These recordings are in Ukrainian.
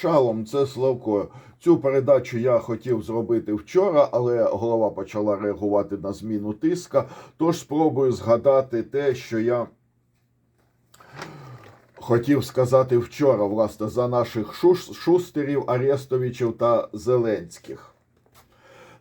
Шалом, це Славко. Цю передачу я хотів зробити вчора, але голова почала реагувати на зміну тиска. Тож спробую згадати те, що я хотів сказати вчора, власне, за наших шустерів, Арестовичів та Зеленських.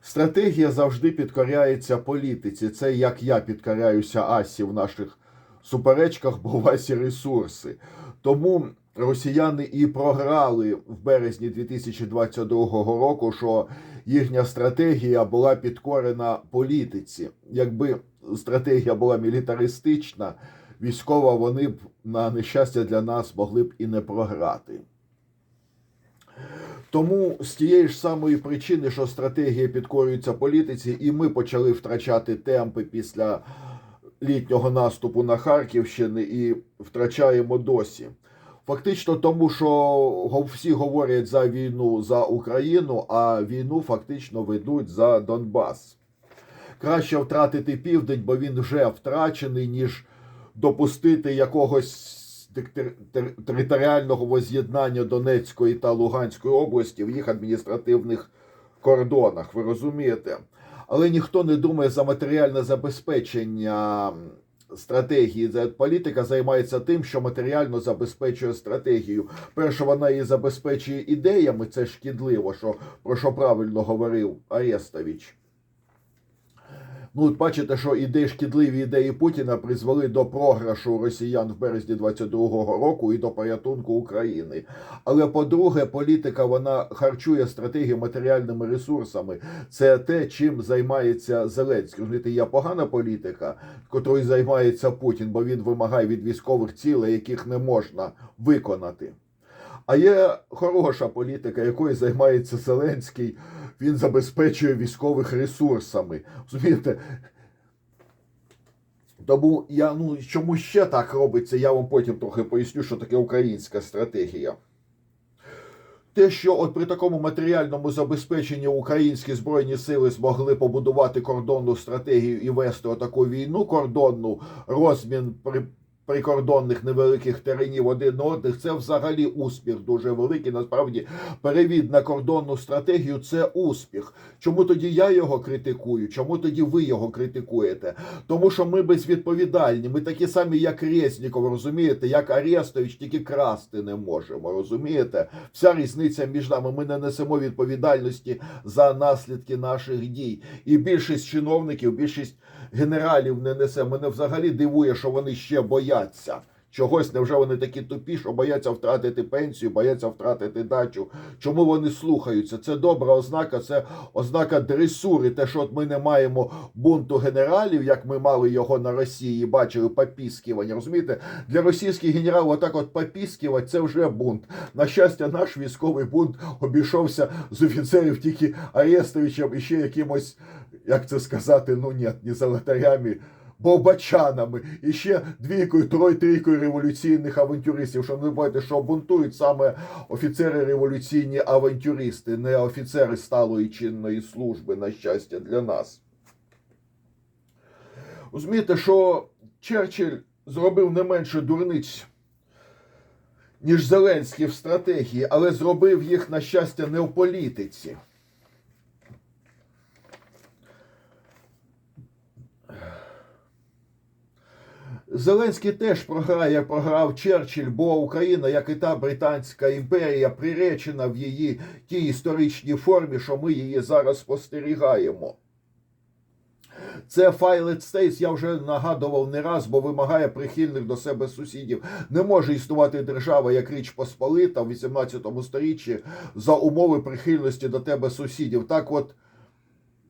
Стратегія завжди підкоряється політиці. Це як я підкоряюся Асі в наших суперечках, бо у вас є ресурси. Тому росіяни і програли в березні 2022 року, що їхня стратегія була підкорена політиці. Якби стратегія була мілітаристична, військова, вони б на нещастя для нас могли б і не програти. Тому з тієї ж самої причини, що стратегія підкорюється політиці, і ми почали втрачати темпи після літнього наступу на Харківщини і втрачаємо досі. Фактично тому, що всі говорять за війну за Україну, а війну фактично ведуть за Донбас. Краще втратити південь, бо він вже втрачений, ніж допустити якогось тер- тер- територіального воз'єднання Донецької та Луганської області в їх адміністративних кордонах. Ви розумієте? Але ніхто не думає за матеріальне забезпечення стратегії. Політика займається тим, що матеріально забезпечує стратегію. Перше, вона її забезпечує ідеями, це шкідливо, що, про що правильно говорив Арестович. Ну, от бачите, що ідеї шкідливі ідеї Путіна призвели до програшу росіян в березні 22-го року і до порятунку України. Але по-друге, політика вона харчує стратегію матеріальними ресурсами. Це те, чим займається Зеленський. Розумієте, є погана політика, котрою займається Путін, бо він вимагає від військових цілей, яких не можна виконати. А є хороша політика, якою займається Зеленський. Він забезпечує військових ресурсами. Розумієте? Тому я ну чому ще так робиться, я вам потім трохи поясню, що таке українська стратегія. Те, що от при такому матеріальному забезпеченні українські збройні сили змогли побудувати кордонну стратегію і вести отаку війну кордонну, розмін при прикордонних невеликих теренів один одних, це взагалі успіх дуже великий. Насправді, перевід на кордонну стратегію це успіх. Чому тоді я його критикую? Чому тоді ви його критикуєте? Тому що ми безвідповідальні. Ми такі самі, як Резніков, розумієте, як Арестович, тільки красти не можемо. Розумієте? Вся різниця між нами. Ми не несемо відповідальності за наслідки наших дій. І більшість чиновників, більшість генералів не несе. Мене взагалі дивує, що вони ще бояться. Чогось невже вони такі тупі, що бояться втратити пенсію, бояться втратити дачу. Чому вони слухаються? Це добра ознака, це ознака дресури. Те, що от ми не маємо бунту генералів, як ми мали його на Росії, бачили попіскування. Розумієте, для російських генералів отак от попіскувати це вже бунт. На щастя, наш військовий бунт обійшовся з офіцерів тільки Арестовичем і ще якимось, як це сказати, ну ні, не золотарями. Бовбачанами і ще двійкою, трой-трійкою революційних авантюристів. Що не бачите, що бунтують саме офіцери революційні авантюристи, не офіцери сталої чинної служби, на щастя, для нас. Розумієте, що Черчилль зробив не менше дурниць, ніж Зеленський в стратегії, але зробив їх, на щастя, не в політиці. Зеленський теж програє, як програв Черчилль, бо Україна, як і та Британська імперія, приречена в її тій історичній формі, що ми її зараз спостерігаємо. Це Файлет Стейтс, я вже нагадував не раз, бо вимагає прихильних до себе сусідів. Не може існувати держава як Річ Посполита в 18 сторіччі за умови прихильності до тебе сусідів. Так от.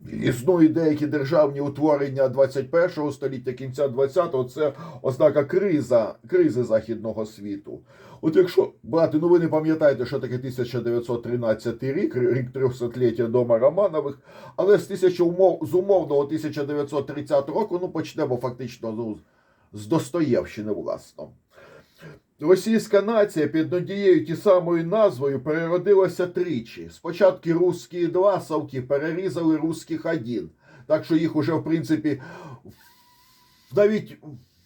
Існують деякі державні утворення 21 століття, кінця 20-го, це ознака криза, кризи західного світу. От якщо брати, ну ви не пам'ятаєте, що таке 1913 рік, рік 300-ліття дома Романових, але з, тисяча умов, з умовного 1930 року, ну почнемо фактично ну, з Достоєвщини, власно. Російська нація під однією ті самою назвою переродилася тричі. Спочатку русські два совки перерізали русських один. Так що їх уже, в принципі, навіть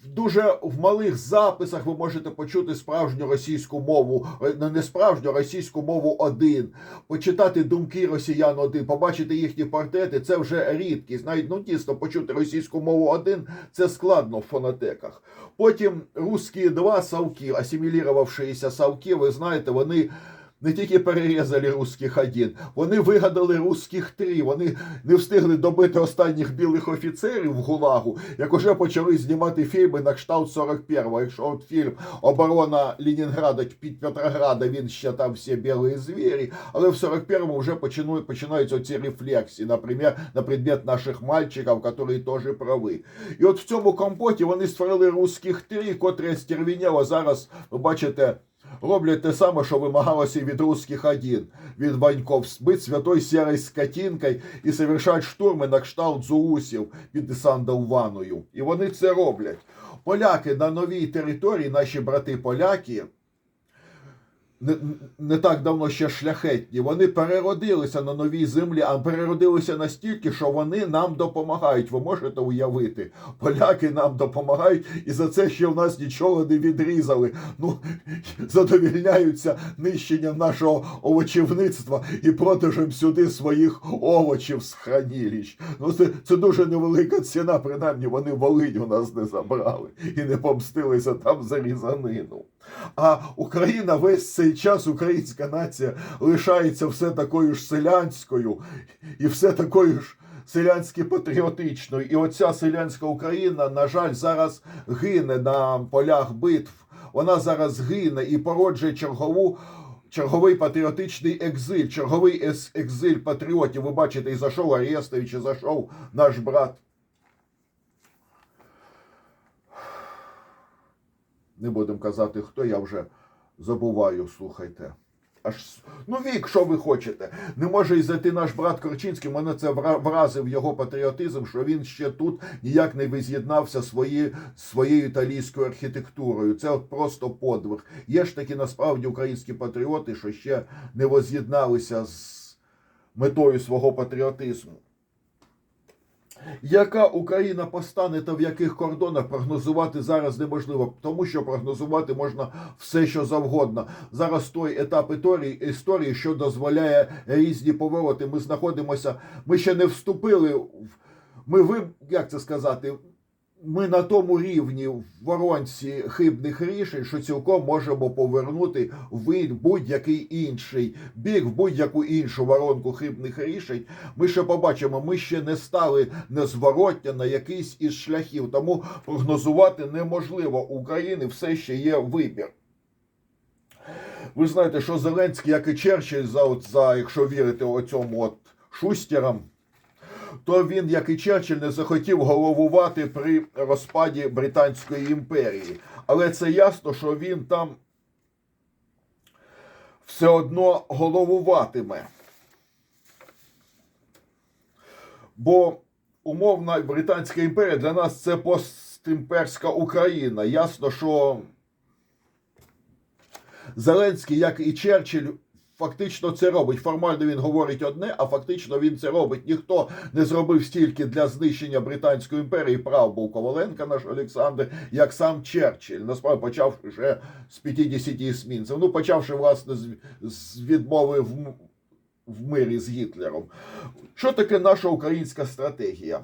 дуже в малих записах ви можете почути справжню російську мову, е, не справжню російську мову один, почитати думки росіян один, побачити їхні портрети. Це вже рідкість. Навіть ну дійсно почути російську мову один це складно в фонотеках. Потім русські два савки, асимілірувавшися савки, ви знаєте, вони. Не тільки перерізали русських один, вони вигадали русських три. Вони не встигли добити останніх білих офіцерів в Гулагу, як уже почали знімати фільми на кшталт 41-го. Якщо от фільм Оборона Ленінграда під Петрограда, він ще там всі білі звірі, але в 41-му вже починають, починаються ці рефлексії, наприклад, на предмет наших мальчиків, які теж прави. І от в цьому компоті вони створили русських три, котрі стервіняло зараз, ви бачите, роблять те саме, що вимагалося від русських один, від Ваньков, збить святой серой скотінкою і совершать штурми на кшталт зулусів під Ісандалваною. І вони це роблять. Поляки на новій території, наші брати поляки, не, не так давно ще шляхетні, вони переродилися на новій землі, а переродилися настільки, що вони нам допомагають. Ви можете уявити, поляки нам допомагають, і за це ще в нас нічого не відрізали. Ну, задовільняються нищенням нашого овочівництва і продажем сюди своїх овочів з хранилищ. Ну, це, це дуже невелика ціна, принаймні вони Волинь у нас не забрали і не помстилися там за різанину. А Україна весь цей час, українська нація лишається все такою ж селянською і все такою ж селянськи патріотичною. І оця селянська Україна, на жаль, зараз гине на полях битв. Вона зараз гине і породжує чергову. Черговий патріотичний екзиль, черговий екзиль патріотів. Ви бачите, і зайшов Арестович, і зайшов наш брат. Не будемо казати, хто я вже забуваю, слухайте. Аж ну вік, що ви хочете. Не може і зайти наш брат Корчинський. Мене це вра- вразив його патріотизм, що він ще тут ніяк не виз'єднався свої, своєю італійською архітектурою. Це от просто подвиг. Є ж такі насправді українські патріоти, що ще не воз'єдналися з метою свого патріотизму. Яка Україна постане та в яких кордонах прогнозувати зараз неможливо, тому що прогнозувати можна все, що завгодно. Зараз той етап історії, історії, що дозволяє різні повороти. Ми знаходимося, ми ще не вступили в. Ми ви як це сказати? Ми на тому рівні в воронці хибних рішень, що цілком можемо повернути в будь-який інший бік, в будь-яку іншу воронку хибних рішень. Ми ще побачимо, ми ще не стали незворотня на якийсь із шляхів, тому прогнозувати неможливо. України все ще є вибір. Ви знаєте, що Зеленський, як і Черчилль, за, за якщо вірити оцьому от Шустерам, то він, як і Черчилль, не захотів головувати при розпаді Британської імперії. Але це ясно, що він там все одно головуватиме. Бо умовна Британська імперія для нас це постімперська Україна. Ясно, що Зеленський, як і Черчилль, фактично це робить. Формально він говорить одне, а фактично він це робить. Ніхто не зробив стільки для знищення Британської імперії. Прав був Коваленко, наш Олександр, як сам Черчилль. Насправді почав вже з 50 есмінців. Ну, почавши власне з відмови в, в мирі з Гітлером. Що таке наша українська стратегія?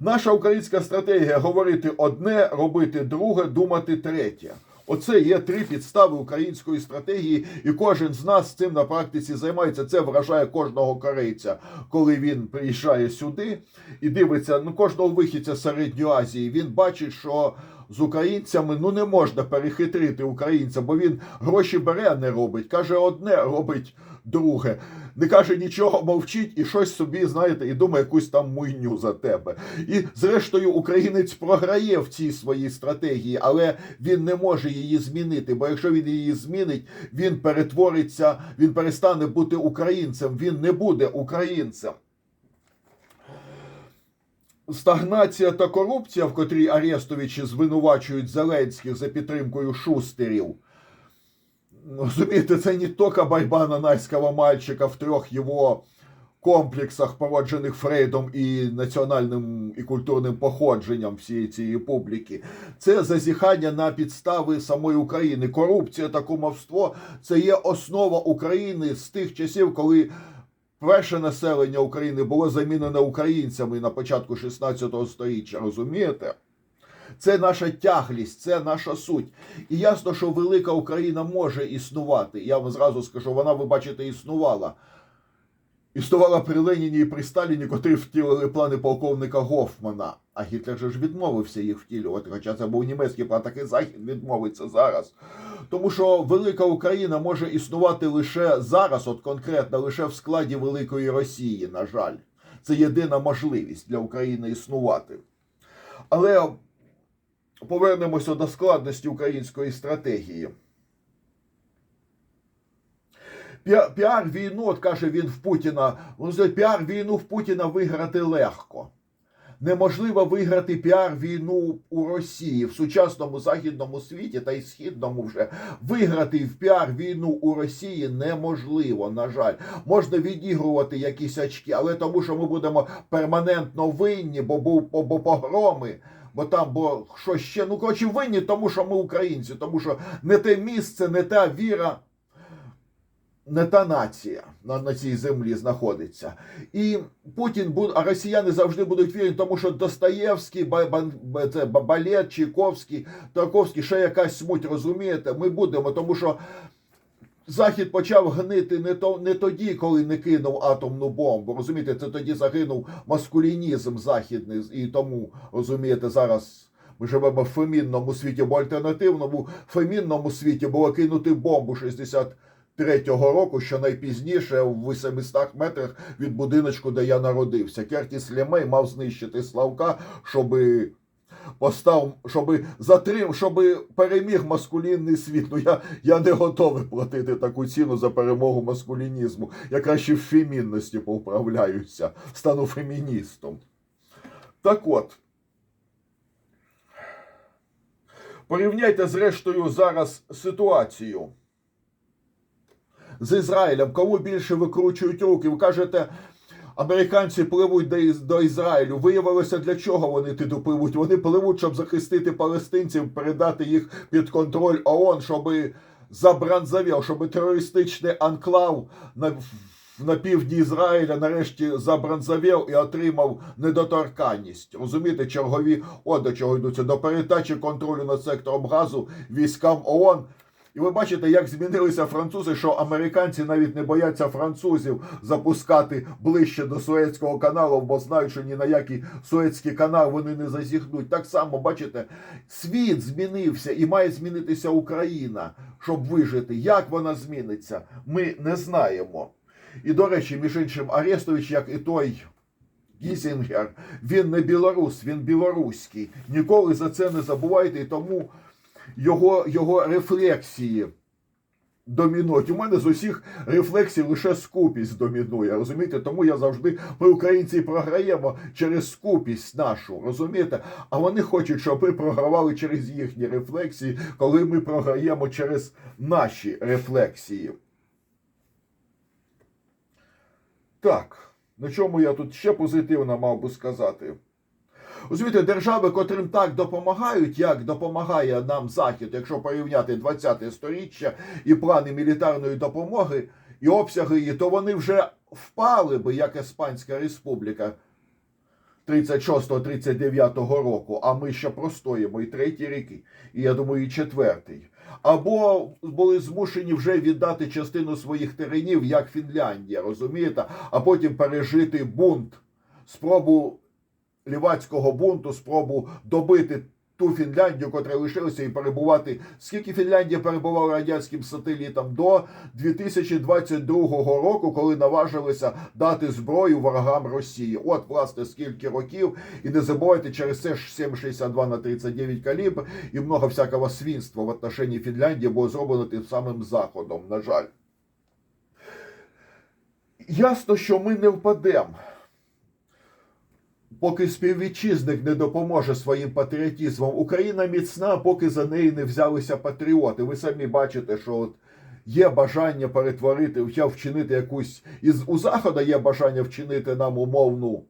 Наша українська стратегія говорити одне, робити друге, думати третє. Оце є три підстави української стратегії, і кожен з нас цим на практиці займається. Це вражає кожного корейця, коли він приїжджає сюди і дивиться ну, кожного вихідця Середньої Азії. Він бачить, що з українцями ну не можна перехитрити українця, бо він гроші бере, а не робить. Каже одне, робить друге. Не каже нічого, мовчить і щось собі, знаєте, і думає якусь там муйню за тебе. І зрештою українець програє в цій своїй стратегії, але він не може її змінити. Бо якщо він її змінить, він перетвориться, він перестане бути українцем, він не буде українцем. Стагнація та корупція, в котрій Арестовичі звинувачують Зеленських за підтримкою шустерів. Ну, Розумієте, це не тільки борьба нанайського мальчика в трьох його комплексах, породжених Фрейдом і національним і культурним походженням всієї цієї публіки. Це зазіхання на підстави самої України. Корупція та кумовство це є основа України з тих часів, коли. Перше населення України було замінене українцями на початку 16 століття, розумієте? Це наша тяглість, це наша суть. І ясно, що велика Україна може існувати. Я вам зразу скажу, вона, ви бачите, існувала. Існувала при Леніні і при Сталіні, котрі втілили плани полковника Гофмана. А Гітлер же ж відмовився їх втілювати. Хоча це був німецький план, такий захід відмовиться зараз. Тому що велика Україна може існувати лише зараз, от конкретно лише в складі Великої Росії, на жаль. Це єдина можливість для України існувати. Але повернемося до складності української стратегії. Піар-війну, от каже він в Путіна, піар-війну в Путіна виграти легко. Неможливо виграти піар-війну у Росії в сучасному західному світі та й східному вже виграти в піар-війну у Росії неможливо. На жаль, можна відігрувати якісь очки, але тому, що ми будемо перманентно винні, бо бо, бо погроми. Бо там, бо що ще, ну коротше, винні, тому що ми українці, тому що не те місце, не та віра, не та нація на, на цій землі знаходиться. І Путін буде, а росіяни завжди будуть вірити, тому що Достоєвський, Балет, Чайковський, Тарковський, ще якась смуть, розумієте? Ми будемо, тому що Захід почав гнити не то не тоді, коли не кинув атомну бомбу. Розумієте, це тоді загинув маскулінізм західний, і тому розумієте, зараз ми живемо в фемінному світі, бо альтернативному фемінному світі було кинути бомбу 63-го року, що найпізніше в 800 метрах від будиночку, де я народився. Кертіс Лемей мав знищити Славка, щоби постав, щоб затрим, щоб переміг маскулінний світ. Ну я, я не готовий платити таку ціну за перемогу маскулінізму. Я краще в фемінності поуправляюся, стану феміністом. Так от. Порівняйте зрештою зараз ситуацію з Ізраїлем. Кому більше викручують руки? Ви кажете, Американці пливуть до, Ізраїлю. Виявилося, для чого вони туди пливуть? Вони пливуть, щоб захистити палестинців, передати їх під контроль ООН, щоб забранзавів, щоб терористичний анклав на, на півдні Ізраїля нарешті забранзавів і отримав недоторканність. Розумієте, чергові от до чого йдуться до передачі контролю над сектором газу військам ООН. І ви бачите, як змінилися французи, що американці навіть не бояться французів запускати ближче до Суецького каналу, бо знають, що ні на який Суецький канал вони не зазіхнуть. Так само, бачите, світ змінився і має змінитися Україна, щоб вижити. Як вона зміниться, ми не знаємо. І, до речі, між іншим, Арестович, як і той. Гізінгер, він не білорус, він білоруський. Ніколи за це не забувайте, і тому його, його рефлексії домінують. У мене з усіх рефлексій лише скупість домінує. Розумієте? Тому я завжди ми, українці, програємо через скупість нашу. Розумієте? А вони хочуть, щоб ми програвали через їхні рефлексії, коли ми програємо через наші рефлексії. Так, на чому я тут ще позитивно мав би сказати? Розумієте, держави, котрим так допомагають, як допомагає нам Захід, якщо порівняти 20-те сторіччя і плани мілітарної допомоги і обсяги її, то вони вже впали би, як Іспанська Республіка 36-39 року, а ми ще простоїмо і третій рік, і я думаю, і четвертий. Або були змушені вже віддати частину своїх теренів, як Фінляндія, розумієте, а потім пережити бунт, спробу лівацького бунту, спробу добити ту Фінляндію, котра лишилася і перебувати. Скільки Фінляндія перебувала радянським сателітом до 2022 року, коли наважилися дати зброю ворогам Росії. От, власне, скільки років. І не забувайте, через це ж 7,62 на 39 калібр і много всякого свінства в отношенні Фінляндії було зроблено тим самим Заходом, на жаль. Ясно, що ми не впадемо поки співвітчизник не допоможе своїм патріотизмом. Україна міцна, поки за неї не взялися патріоти. Ви самі бачите, що от є бажання перетворити, вчинити якусь із у Заходу є бажання вчинити нам умовну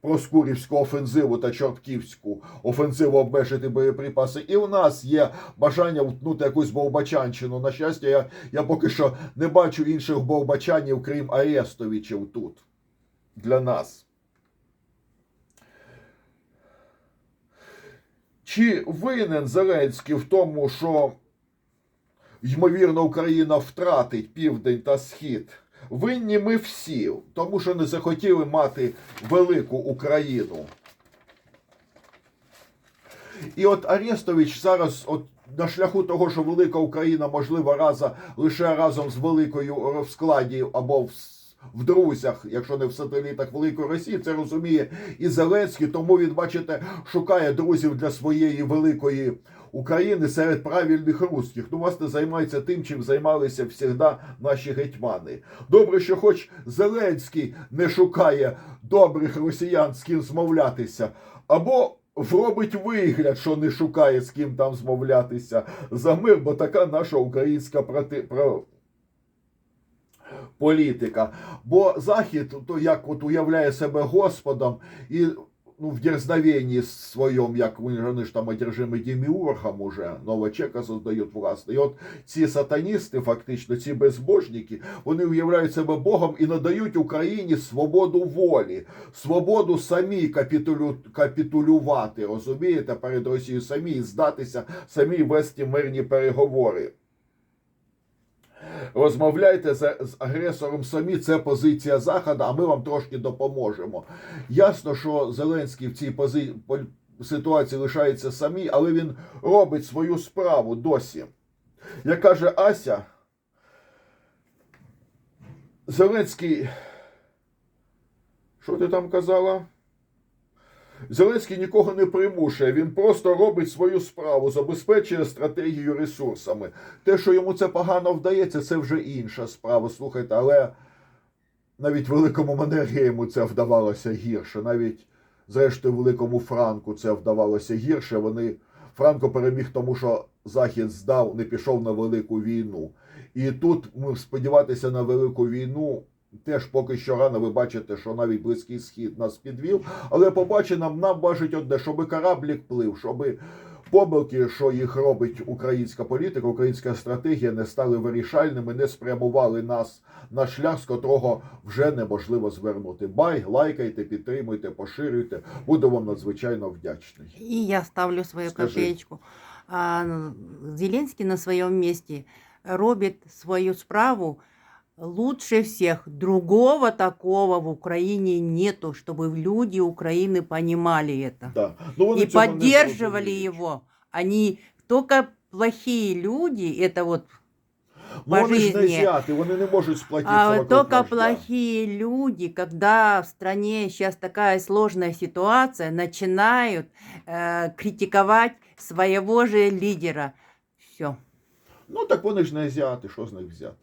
Проскурівську офензиву та Чортківську офензиву обмежити боєприпаси. І у нас є бажання втнути якусь Бовбачанщину. На щастя, я, я поки що не бачу інших Бовбачанів, крім Арестовичів тут для нас. Чи винен Зеленський в тому, що ймовірно Україна втратить південь та схід? Винні ми всі, тому що не захотіли мати велику Україну. І от Арестович зараз, от на шляху того, що велика Україна можливо раза лише разом з великою в складі або в, в друзях, якщо не в сателітах Великої Росії, це розуміє і Зеленський. Тому він, бачите, шукає друзів для своєї великої України серед правильних русських. Ну, власне, займається тим, чим займалися завжди наші гетьмани. Добре, що хоч Зеленський не шукає добрих росіян, з ким змовлятися, або робить вигляд, що не шукає з ким там змовлятися за мир, бо така наша українська проти... політика. Бо Захід, то як от уявляє себе Господом і ну, в дерзновенні своєму, як вони ж там одержимі деміургом уже, нового чека создають власне. І от ці сатаністи, фактично, ці безбожники, вони уявляють себе Богом і надають Україні свободу волі, свободу самі капітулю... капітулювати, розумієте, перед Росією самі здатися, самі вести мирні переговори. Розмовляйте з, з агресором самі, це позиція Заходу, а ми вам трошки допоможемо. Ясно, що Зеленський в цій пози... ситуації лишається самі, але він робить свою справу досі. Як каже Ася, Зеленський. Що ти там казала? Зеленський нікого не примушує, він просто робить свою справу, забезпечує стратегію ресурсами. Те, що йому це погано вдається, це вже інша справа. Слухайте, але навіть великому Маннергейму це вдавалося гірше. Навіть, зрештою, великому Франку це вдавалося гірше. Вони Франко переміг, тому що Захід здав, не пішов на велику війну. І тут ми сподіватися на велику війну. Теж поки що рано ви бачите, що навіть близький схід нас підвів. Але побачить нам, нам бачить одне, щоб кораблік плив, щоб помилки, що їх робить українська політика, українська стратегія, не стали вирішальними, не спрямували нас на шлях, з котрого вже неможливо звернути. Бай, лайкайте, підтримуйте, поширюйте. Буду вам надзвичайно вдячний. И я ставлю свою копеечку. А, Зеленский на своем месте робит свою справу лучше всех. Другого такого в Украине нету, чтобы люди Украины понимали это. Да. Ну, вони и не поддерживали его. Они только плохие люди, это вот Ну, вони ж не жизни. зяти, вони не можуть сплатити А 40 только вождя. плохие люди, когда в стране сейчас такая сложная ситуация, начинают э, критиковать своего же лидера. Все. Ну так вони ж не азіати, що з них взяти?